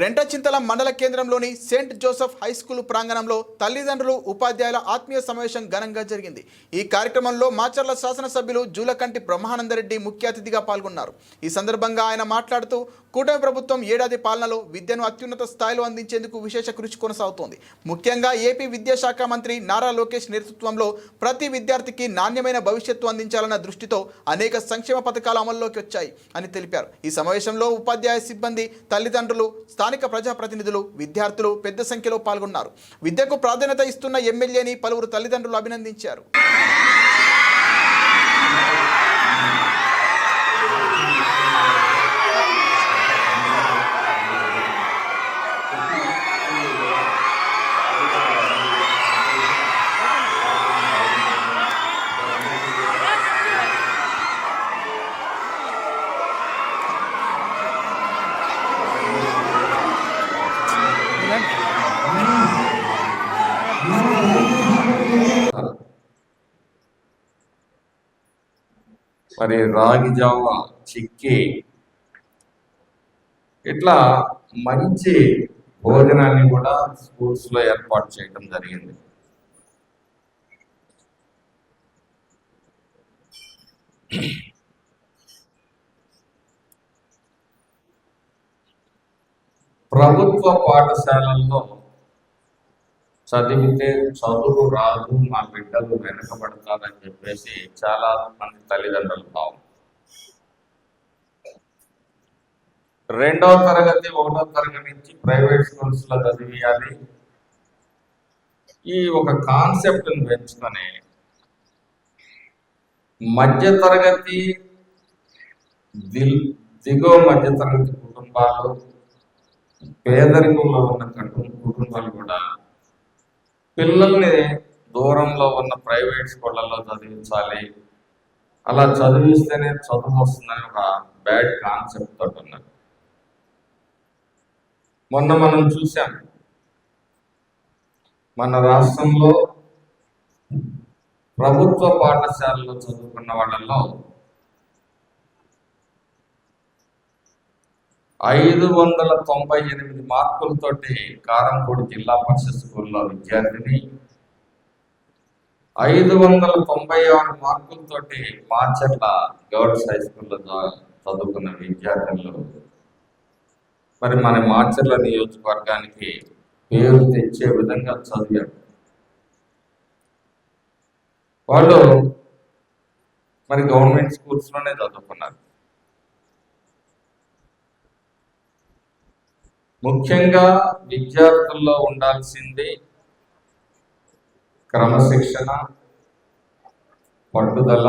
రెంటచింతల మండల కేంద్రంలోని Saint Joseph high school ప్రాంగణంలో తల్లిదండ్రులు ఉపాధ్యాయుల ఆత్మీయ సమావేశం ఘనంగా జరిగింది. ఈ కార్యక్రమంలో మాచర్ల శాసనసభ్యులు జూలకంటి బ్రహ్మానందరెడ్డి ముఖ్య అతిథిగా పాల్గొన్నారు. ఈ సందర్భంగా ఆయన మాట్లాడుతూ కూటమి ప్రభుత్వం ఏడాది పాలనలో విద్యను అత్యున్నత స్థాయిలో అందించేందుకు విశేష కృషి కొనసాగుతోంది. ముఖ్యంగా ఏపీ విద్యాశాఖ మంత్రి నారా లోకేష్ నేతృత్వంలో ప్రతి విద్యార్థికి నాణ్యమైన భవిష్యత్తు అందించాలన్న దృష్టితో అనేక సంక్షేమ పథకాలు అమల్లోకి వచ్చాయి అని తెలిపారు. ఈ సమావేశంలో ఉపాధ్యాయ సిబ్బంది తల్లిదండ్రులు స్థానిక ప్రజాప్రతినిధులు విద్యార్థులు పెద్ద సంఖ్యలో పాల్గొన్నారు. విద్యకు ప్రాధాన్యత ఇస్తున్న ఎమ్మెల్యేని పలువురు తల్లిదండ్రులు అభినందించారు. మరి రాగి జావ చిక్కి. ఇట్లా మంచి భోజనాన్ని కూడా స్కూల్స్లో ఏర్పాటు చేయడం జరిగింది. ప్రభుత్వ పాఠశాలల్లో చదివితే చదువు రాదు మా బిడ్డలు వెనకబడతారని చెప్పేసి చాలా మంది తల్లిదండ్రులు భావం. రెండవ తరగతి ఒకటో తరగతి నుంచి ప్రైవేట్ స్కూల్స్లో చదివియాలి. ఈ ఒక కాన్సెప్ట్ పెంచుకొని మధ్య తరగతి దిల్ దిగువ మధ్య తరగతి కుటుంబాలు పేదరికంలో ఉన్న కుటుంబాలు కూడా పిల్లల్ని దూరంలో ఉన్న ప్రైవేట్ స్కూళ్ళల్లో చదివించాలి. అలా చదివిస్తేనే చదువు వస్తుందని ఒక బ్యాడ్ కాన్సెప్ట్ తోటి ఉన్నారు మొన్న మనం చూసాం మన రాష్ట్రంలో ప్రభుత్వ పాఠశాలలో చదువుకున్న వాళ్ళలో ఐదు వందల తొంభై ఎనిమిది మార్కులతోటి కారంపూడి జిల్లా పరిషత్ స్కూల్లో విద్యార్థిని. ఐదు వందల తొంభై ఆరు మార్కులతోటి మార్చర్ల గవర్నమెంట్ హై స్కూల్లో చదువుకున్న విద్యార్థులు మరి మన మార్చర్ల నియోజకవర్గానికి పేరు తెచ్చే విధంగా చదివారు. వాళ్ళు మరి గవర్నమెంట్ స్కూల్స్లోనే చదువుకున్నారు. ముఖ్యంగా విద్యార్థుల్లో ఉండాల్సింది క్రమశిక్షణ పట్టుదల